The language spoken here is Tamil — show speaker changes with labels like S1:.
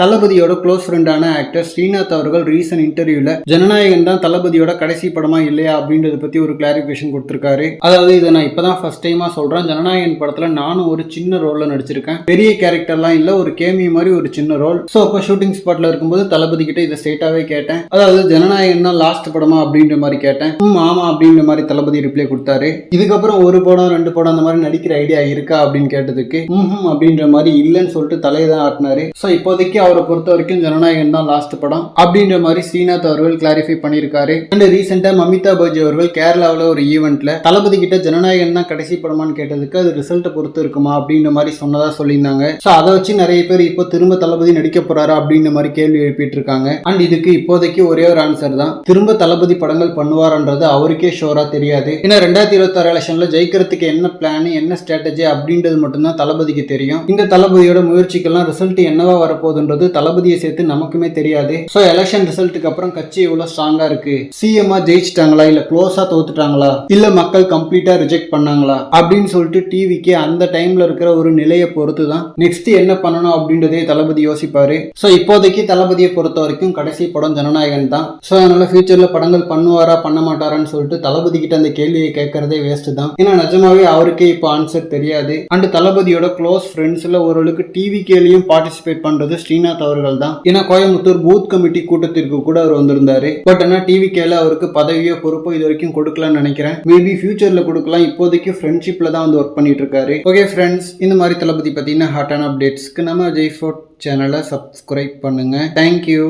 S1: தளபதியோட க்ளோஸ் ஃப்ரெண்டான ஆக்டர் ஸ்ரீநாத் அவர்கள் ரீசன்ட் இன்டர்வியூல ஜனநாயகன் தான் தளபதியோட கடைசி படமா இல்லையா? அப்படின்றத பத்தி ஒரு கிளாரிஃபிகேஷன் கொடுத்திருக்காரு. அதாவது இதை நான் இப்பதான் ஃபர்ஸ்ட் டைமா சொல்றேன். ஜனநாயகன் படத்துல நானும் ஒரு சின்ன ரோல்ல நடிச்சிருக்கேன். பெரிய கேரக்டர்லாம் இல்ல ஒரு கேமி மாதிரி ஒரு சின்ன ரோல் ஸோ அப்போ ஷூட்டிங் ஸ்பாட்ல இருக்கும்போது தளபதி கிட்ட இதை ஸ்ட்ரெயிட்டாவே கேட்டேன். அதாவது ஜனநாயகன் தான் லாஸ்ட் படமா? அப்படின்ற மாதிரி கேட்டேன். ம் ஆமா அப்படின்ற மாதிரி தளபதி ரிப்ளை கொடுத்தாரு. இதுக்கப்புறம் ஒரு படம் ரெண்டு படம் அந்த மாதிரி நடிக்கிற ஐடியா இருக்கா அப்படின்னு கேட்டதுக்கு ம் அப்படின்ற மாதிரி இல்லைன்னு சொல்லிட்டு தலையை தான் ஆட்டினாரு. ஸோ இப்போதைக்கு அவரை பொறுத்த வரைக்கும் ஜனநாயகன் தான் லாஸ்ட் படம். அப்படின்ற மாதிரி ஸ்ரீநாத் அவர்கள் கிளாரிஃபை பண்ணியிருக்காரு. அண்ட் ரீசெண்டா மமிதா பாஜி அவர்கள் கேரளாவில் ஒரு ஈவெண்ட்ல தளபதி கிட்ட ஜனநாயகன் தான் கடைசி படமான்னு கேட்டதுக்கு அது ரிசல்ட்டை பொறுத்து இருக்குமா அப்படின்ற மாதிரி சொன்னதா சொல்லியிருந்தாங்க. ஸோ அதை வச்சு நிறைய பேர் இப்போ திரும்ப தளபதி நடிக்க போறாரா அப்படின்ற மாதிரி கேள்வி எழுப்பிட்டு இருக்காங்க அண்ட் இதுக்கு இப்போதைக்கு ஒரே ஒரு ஆன்சர் தான். திரும்ப தளபதி படங்கள் பண்ணுவார்ன்றது அவருக்கே ஷோரா தெரியாது. ஏன்னா ரெண்டாயிரத்தி இருபத்தாறு எலெக்ஷன்ல ஜெயிக்கிறதுக்கு என்ன பிளான் என்ன ஸ்ட்ராட்டஜி அப்படின்றது மட்டும்தான் தளபதிக்கு தெரியும். இந்த தளபதியோட முயற்சிக்கெல்லாம் ரிசல்ட் என்னவா வரப்போகுதுன்றது தளபதியை சேர்த்து நமக்குமே தெரியாது. ஸோ எலெக்ஷன் ரிசல்ட்டுக்கு அப்புறம் கட்சி எவ்வளோ ஸ்ட்ராங்காக இருக்கு? சிஎம்ஆ ஜெயிச்சிட்டாங்களா? இல்ல க்ளோஸாக தோத்துட்டாங்களா? இல்ல மக்கள் கம்ப்ளீட்டா ரிஜெக்ட் பண்ணாங்களா? அப்படின்னு சொல்லிட்டு டிவிக்கு அந்த டைம்ல இருக்கிற ஒரு நிலையை பொறுத்து தான் நெக்ஸ்ட் என்ன பண்ணணும் அப்படின்றதே தளபதி யோசிப்பாரு. ஸோ இப்போதைக்கு தளபதியை பொறுத்த வரைக்கும் கடைசி படம் ஜனநாயகன் தான். ஸோ அதனால ஃபியூச்சரில் படங்கள் பண்ணுவாரா பண்ண மாட்டாரான்னு சொல்லிட்டு தளபதி கிட்ட அந்த கேள்வியை கேட்கறதே வேஸ்ட் தான். ஏன்னா நிஜமாவே அவருக்கே இப்போ ஆன்சர் தெரியாது. அண்ட் தளபதியோட க்ளோஸ் ஃப்ரெண்ட்ஸ்ல ஓரளவுக்கு டிவி கேலியும் பார்ட்டிசிபேட் பண்ணுறது ஸ்ரீனா ஸ்ரீநாத் அவர்கள் தான். ஏன்னா கோயம்புத்தூர் பூத் கமிட்டி கூட்டத்திற்கு கூட அவர் வந்திருந்தாரு. பட் ஆனால் டிவி கேல அவருக்கு பதவியோ பொறுப்போ இது வரைக்கும் கொடுக்கலாம்னு நினைக்கிறேன். மேபி ஃபியூச்சர்ல கொடுக்கலாம். இப்போதைக்கு ஃப்ரெண்ட்ஷிப்ல தான் வந்து ஒர்க் பண்ணிட்டு இருக்காரு ஓகே ஃப்ரெண்ட்ஸ் இந்த மாதிரி தளபதி பத்தின ஹாட்டான அப்டேட்ஸ்க்கு நம்ம ஜெய் ஃபோர்ட் சேனலை சப்ஸ்கிரைப் பண்ணுங்க. Thank you